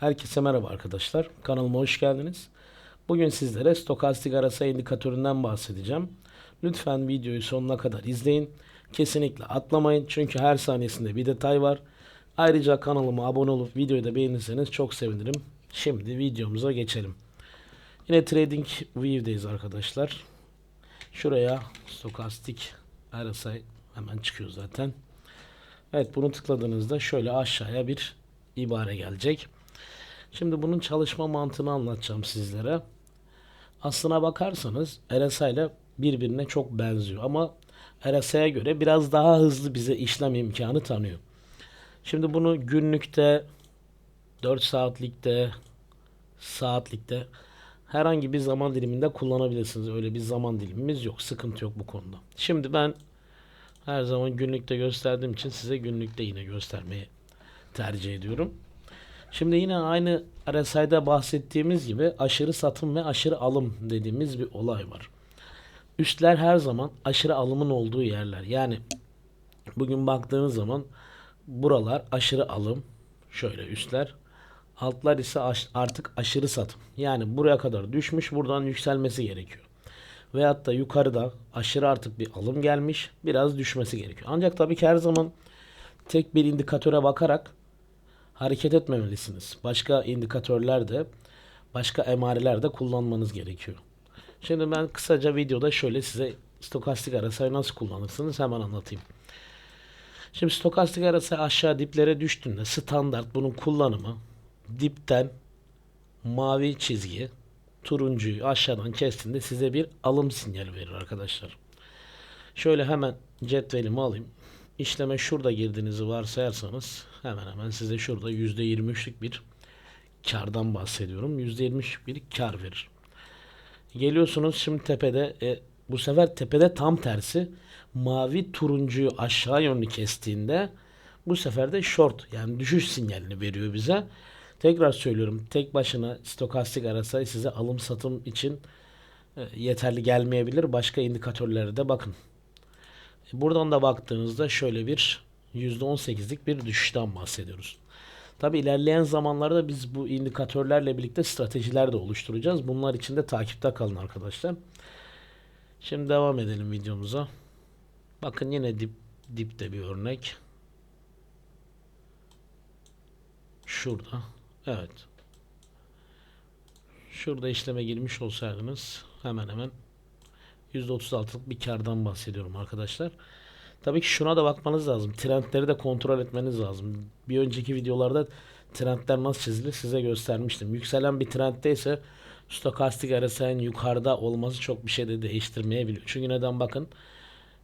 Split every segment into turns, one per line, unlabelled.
Herkese merhaba arkadaşlar. Kanalıma hoş geldiniz. Bugün sizlere stokastik arasa indikatöründen bahsedeceğim. Lütfen videoyu sonuna kadar izleyin. Kesinlikle atlamayın çünkü her saniyesinde bir detay var. Ayrıca kanalıma abone olup videoyu da beğenirseniz çok sevinirim. Şimdi videomuza geçelim. Yine Trading View'deyiz arkadaşlar. Şuraya stokastik RSI hemen çıkıyor zaten. Evet bunu tıkladığınızda şöyle aşağıya bir ibare gelecek. Şimdi bunun çalışma mantığını anlatacağım sizlere. Aslına bakarsanız RSI ile birbirine çok benziyor ama RSI'ye göre biraz daha hızlı bize işlem imkanı tanıyor. Şimdi bunu günlükte 4 saatlikte saatlikte herhangi bir zaman diliminde kullanabilirsiniz. Öyle bir zaman dilimimiz yok. Sıkıntı yok bu konuda. Şimdi ben her zaman günlükte gösterdiğim için size günlükte yine göstermeyi tercih ediyorum. Şimdi yine aynı RSI'de bahsettiğimiz gibi aşırı satım ve aşırı alım dediğimiz bir olay var. Üstler her zaman aşırı alımın olduğu yerler. Yani bugün baktığınız zaman buralar aşırı alım. Şöyle üstler. Altlar ise aş- artık aşırı satım. Yani buraya kadar düşmüş buradan yükselmesi gerekiyor. Veyahut da yukarıda aşırı artık bir alım gelmiş biraz düşmesi gerekiyor. Ancak tabii ki her zaman tek bir indikatöre bakarak hareket etmemelisiniz. Başka indikatörler de başka emareler de kullanmanız gerekiyor. Şimdi ben kısaca videoda şöyle size stokastik arasayı nasıl kullanırsınız hemen anlatayım. Şimdi stokastik arası aşağı diplere düştüğünde standart bunun kullanımı dipten mavi çizgi turuncuyu aşağıdan kestiğinde size bir alım sinyali verir arkadaşlar. Şöyle hemen cetvelimi alayım. İşleme şurada girdiğinizi varsayarsanız hemen hemen size şurada %23'lük bir kardan bahsediyorum. %23'lük bir kar verir. Geliyorsunuz şimdi tepede e, bu sefer tepede tam tersi mavi turuncuyu aşağı yönlü kestiğinde bu sefer de short yani düşüş sinyalini veriyor bize. Tekrar söylüyorum tek başına stokastik arasayı size alım satım için e, yeterli gelmeyebilir. Başka indikatörlere de bakın. Buradan da baktığınızda şöyle bir %18'lik bir düşüşten bahsediyoruz. Tabi ilerleyen zamanlarda biz bu indikatörlerle birlikte stratejiler de oluşturacağız. Bunlar için de takipte kalın arkadaşlar. Şimdi devam edelim videomuza. Bakın yine dip dipte bir örnek. Şurada. Evet. Şurada işleme girmiş olsaydınız hemen hemen %36'lık bir kardan bahsediyorum arkadaşlar. Tabii ki şuna da bakmanız lazım. Trendleri de kontrol etmeniz lazım. Bir önceki videolarda trendler nasıl çizilir size göstermiştim. Yükselen bir trenddeyse stokastik RSI'nin yukarıda olması çok bir şey de değiştirmeyebiliyor. Çünkü neden bakın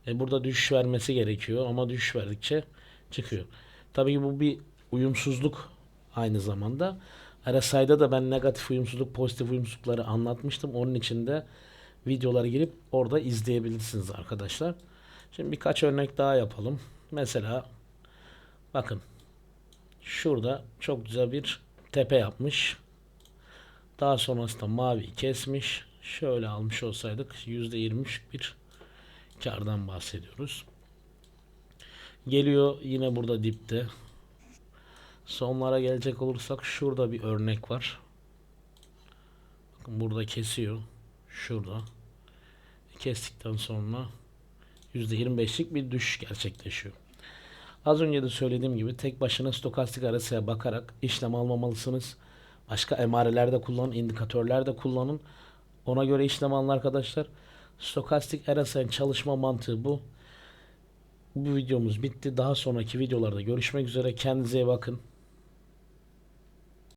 e, burada düşüş vermesi gerekiyor ama düşüş verdikçe çıkıyor. Tabii ki bu bir uyumsuzluk aynı zamanda. RSI'da da ben negatif uyumsuzluk, pozitif uyumsuzlukları anlatmıştım. Onun için de videolara girip orada izleyebilirsiniz arkadaşlar. Şimdi birkaç örnek daha yapalım. Mesela bakın şurada çok güzel bir tepe yapmış. Daha sonrasında mavi kesmiş. Şöyle almış olsaydık %23 bir kardan bahsediyoruz. Geliyor yine burada dipte. Sonlara gelecek olursak şurada bir örnek var. Bakın burada kesiyor. Şurada. Kestikten sonra %25'lik bir düşüş gerçekleşiyor. Az önce de söylediğim gibi tek başına stokastik arasaya bakarak işlem almamalısınız. Başka emarelerde kullanın, indikatörlerde kullanın. Ona göre işlem alın arkadaşlar. Stokastik RSI'nin çalışma mantığı bu. Bu videomuz bitti. Daha sonraki videolarda görüşmek üzere. Kendinize iyi bakın.